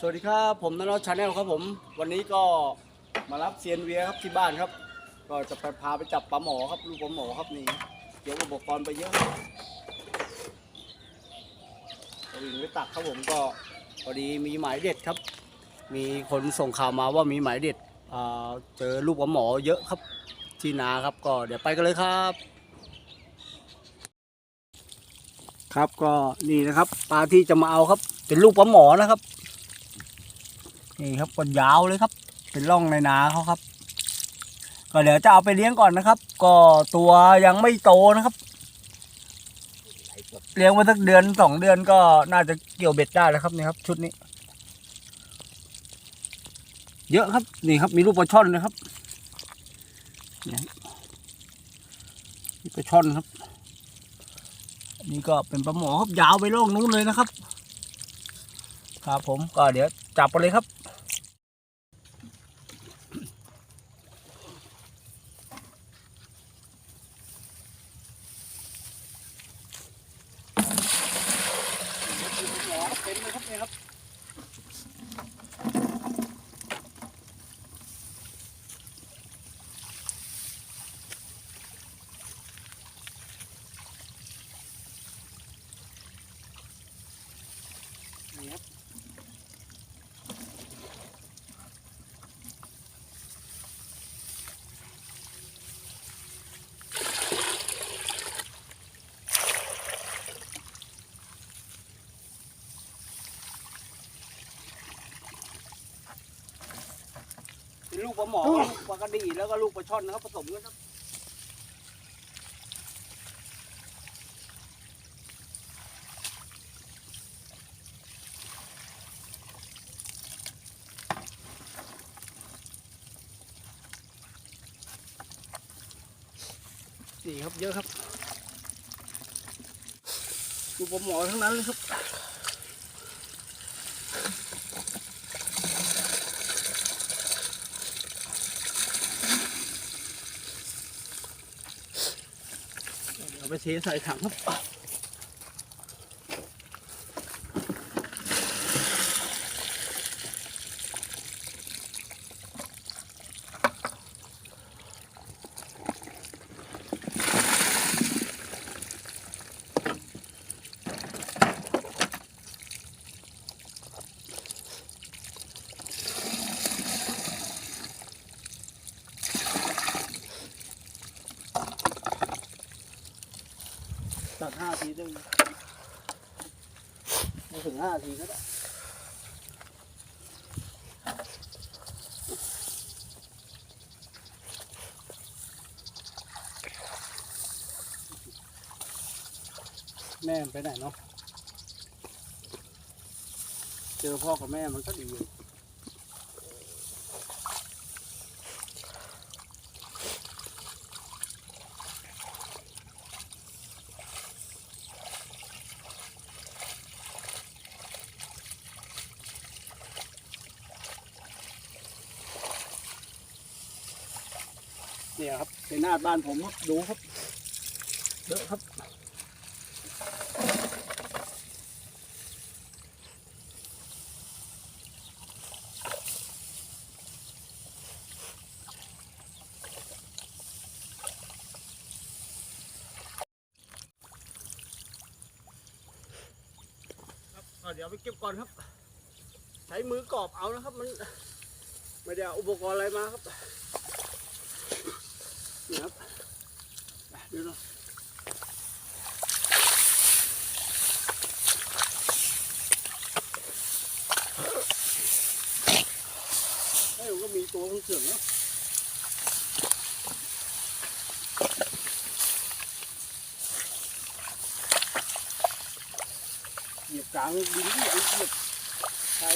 สวัสดีครับผมนนท์ชาแนลครับผม วันนี้ก็มารับเซียนเวียครับที่บ้านครับ ก็จะไปพาไปจับปลาหมอครับลูกปลาหมอครับนี่เกี่ยวอุปกรณ์ไปเยอะก็วิ่งไปตักครับผมก็พอดีมีหมายเด็ดครับ มีคนส่งข่าวมาว่ามีหมายเด็ดเจอลูกปลาหมอเยอะครับที่นาครับก็เดี๋ยวไปกันเลยครับ ครับก็นี่นะครับปลาที่จะมาเอาครับ เป็นลูกปลาหมอนะครับ นี่ครับก็ยาวเลยครับ เป็นร่องในนาเขาครับ ก็เดี๋ยวจะเอาไปเลี้ยงก่อนนะครับ ก็ตัวยังไม่โตนะครับ เลี้ยงมาสักเดือนสองเดือนก็น่าจะเกี่ยวเบ็ดได้แล้วครับนี่ครับ ชุดนี้ เยอะครับนี่ครับ มีลูกปลาช่อนนะครับนี่ปลาช่อนครับ นี่ก็เป็นปลาหมอครับยาวไปโลกนู้นเลยนะครับ ครับผมก็เดี๋ยวจับไปเลยครับ เป็นเลยครับเนี่ยครับ นี่ครับ เป็น ลูกปลาหมอลูกปลากระดีแล้วก็ลูกปลาช่อนนะครับผสมกันครับนี่ครับเยอะครับลูกปลาหมอทั้งนั้นเลยครับ เอาไปเทใส่ถังครับ ตักห้าทีได้ไม่ถึงห้าทีก็ได้แม่ไปไหนเนาะ เจอพ่อกับแม่มันก็ดีอยู่ เนี่ยครับในหน้าบ้านผมครับดูครับเยอะครับครับก็เดี๋ยวไปเก็บก่อนครับ ใช้มือกรอบเอานะครับ มันไม่ได้เอาอุปกรณ์อะไรมาครับนี่ครับ อะเดี๋ยวนะเฮ้ยมันก็มีตัวเสื่อมๆเนาะเหยียบกลางดินที่เหยียบชาย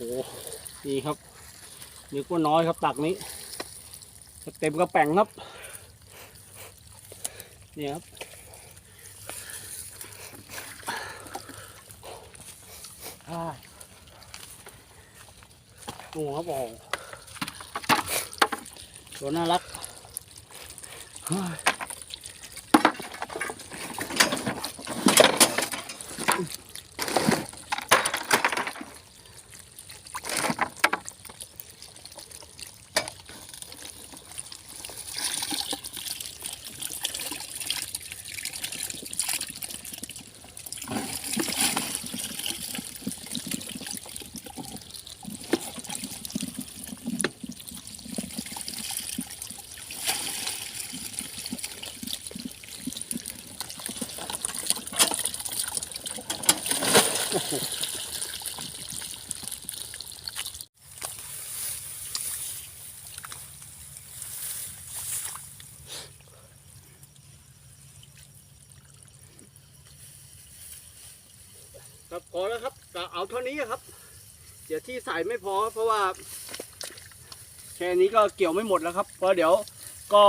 โอ้โหนี่ครับนี่ก็น้อยครับตักนี้เต็มกระแป้งครับนี่ครับอ่าโอ้ครับโอ้โหตัวน่ารัก ครับพอแล้วครับแต่เอาเท่านี้ครับ เดี๋ยวที่ใส่ไม่พอเพราะว่าแค่นี้ก็เกี่ยวไม่หมดแล้วครับเพราะเดี๋ยวก็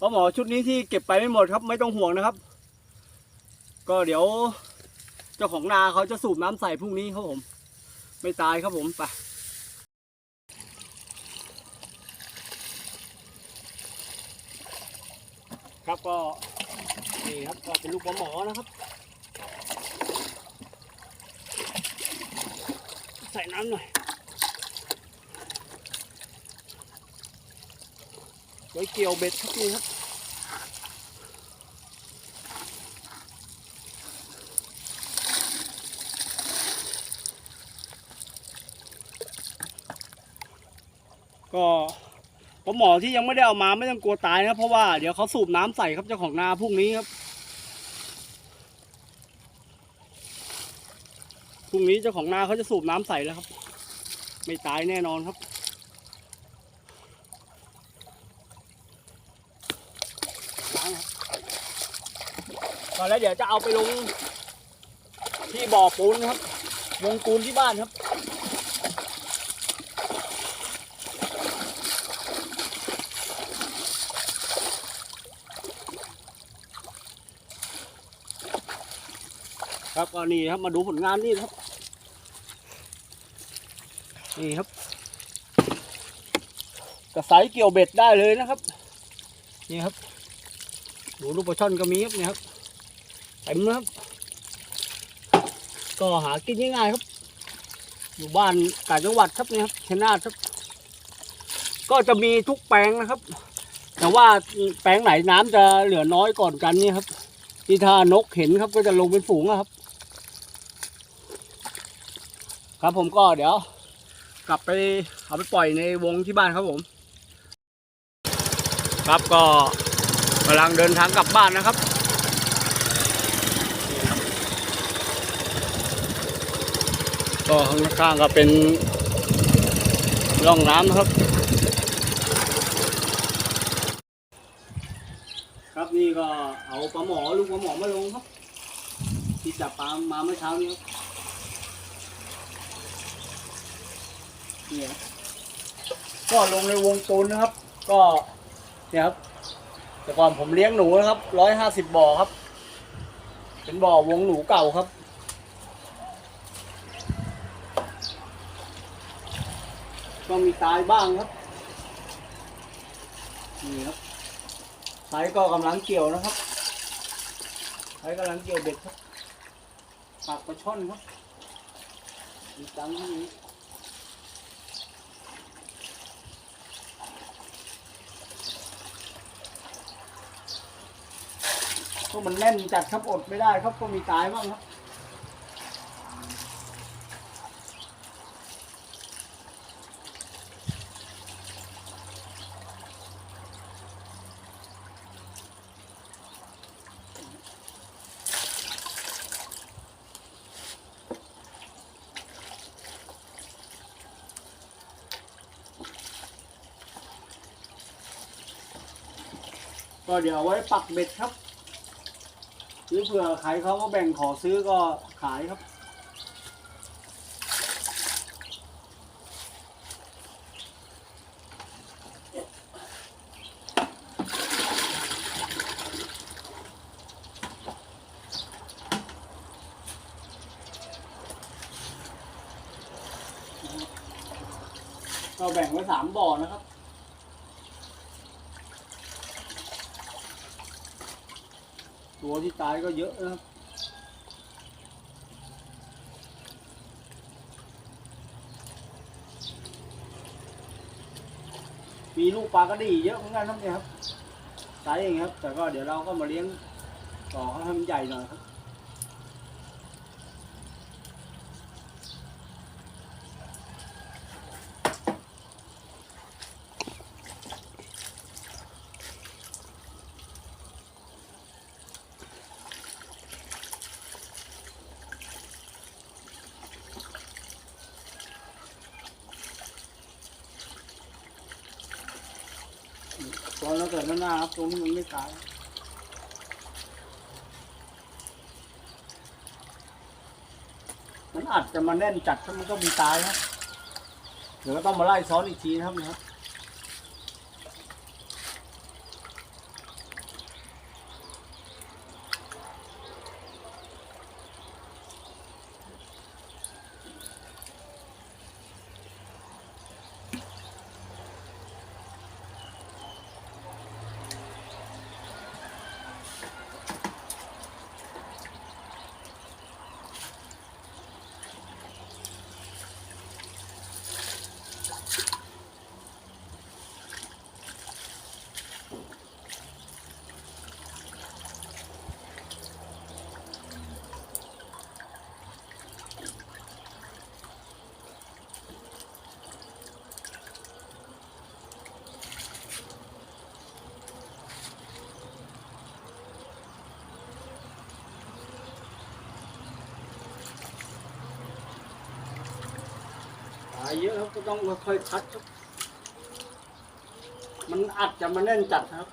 ปลาหมอชุดนี้ที่เก็บไปไม่หมดครับ ไม่ต้องห่วงนะครับ ก็เดี๋ยว เจ้าของนาเขาจะสูบน้ำใส่พรุ่งนี้ครับผม ไม่ตายครับผมไปครับก็นี่ครับก็เป็นลูกหมอนะครับ ส่น้ำหน่อยไว้เกี่ยวเบ็ดครับนี่ครับก็ปลาหมอที่ยังไม่ได้เอามาไม่ต้องกลัวตายนะเพราะว่าเดี๋ยวเขาสูบน้ำใส่ครับเจ้าของนาพรุ่งนี้ครับ พรุ่ง นี้เจ้าของนาเขาจะสูบน้ำใส่แล้วครับ ไม่ตายแน่นอนครับล้างครับก่อนแล้วเดี๋ยวจะเอาไปลงที่บ่อปูนนะครับ วงปูนที่บ้านครับครับก็นี่ครับมาดูผลงานนี่ครับ นี่ครับ กระสายเกี่ยวเบ็ดได้เลยนะครับ นี่ครับ ดูลูกปลาช่อนก็มีครับนี่ครับเต็มนะครับ ก็หากินง่ายๆครับ อยู่บ้านต่างจังหวัดครับนี่ครับชนาทครับ ก็จะมีทุกแปลงนะครับ แต่ว่าแปลงไหนน้ำจะเหลือน้อยก่อนกันนี่ครับที่ถ้านกเห็นครับก็จะลงเป็นฝูงอะครับ ครับผมก็เดี๋ยว กลับไปเอาไปปล่อยในวงที่บ้านครับผม ครับก็กำลังเดินทางกลับบ้านนะครับก็ข้างๆก็เป็นร่องน้ำนะครับ ครับนี่ก็เอาปลาหมอลูกปลาหมอมาลงครับ ที่จับปลามาเมื่อเช้านี้ครับ เนี่ยก็ลงในวงตูนนะครับ ก็เนี่ยครับ แต่ก่อนผมเลี้ยงหนูนะครับร้อยห้าสิบบ่อครับ เป็นบ่อวงหนูเก่าครับ ก็มีตายบ้างครับ นี่ครับไซก็กำลังเกี่ยวนะครับไซกำลังเกี่ยวเบ็ดครับปากปลาช่อนครับมีตังค์ที่นี้ ก็มันแน่นจัดครับอดไม่ได้ครับก็มีตายบ้างครับก็เดี๋ยวเอาไว้ปักเบ็ดครับ ซื้อเผื่อใครเขาก็แบ่งขอซื้อก็ขายครับ เราแบ่งไว้สามบ่อนะครับ ตัวที่ตายก็เยอะนะครับมีลูกปลากระดีเยอะเหมือนกันครับเนี่ยครับไซส์อย่างเงี้ยครับ แต่ก็เดี๋ยวเราก็มาเลี้ยงต่อให้มันใหญ่หน่อยครับ ตอนเราเกิดหน้าครับตรงนี้มันไม่ตายมันอาจจะมาแน่นจัดถ้ามันก็มีตายครับเดี๋ยวก็ต้องมาไล่ซ้อนอีกทีนะครับนะครับ เยอะครับก็ต้องค่อยๆคัดครับ มันอัดจะมาแน่นจัดครับ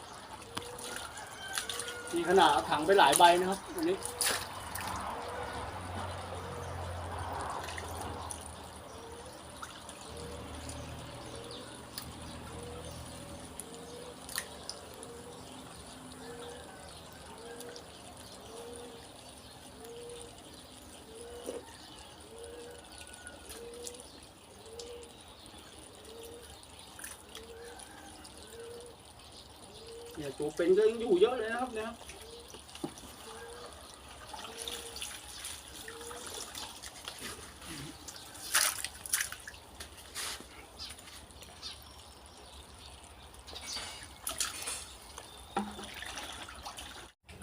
มีขนาดเอาถังไปหลายใบนะครับอันนี้ เนี่ยตัวเป็นก็ยังอยู่เยอะเลยนะครับเนี่ย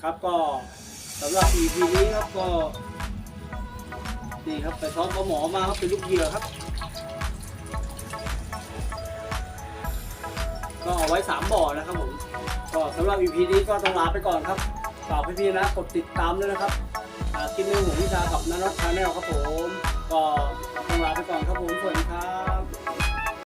ครับก็สำหรับ EP นี้ครับก็นี่ครับไปซ้อมปลาหมอมาครับเป็นลูกเหยื่อครับ ก็เอาไว้สามบ่อนะครับผม ก็สำหรับ EP นี้ก็ต้องลาไปก่อนครับฝากพี่ๆนะกดติดตามด้วยนะครับกินเรื่องหมูวิชากับนันทชาแนลครับผม ก็ต้องลาไปก่อนครับผมสวัสดีครับ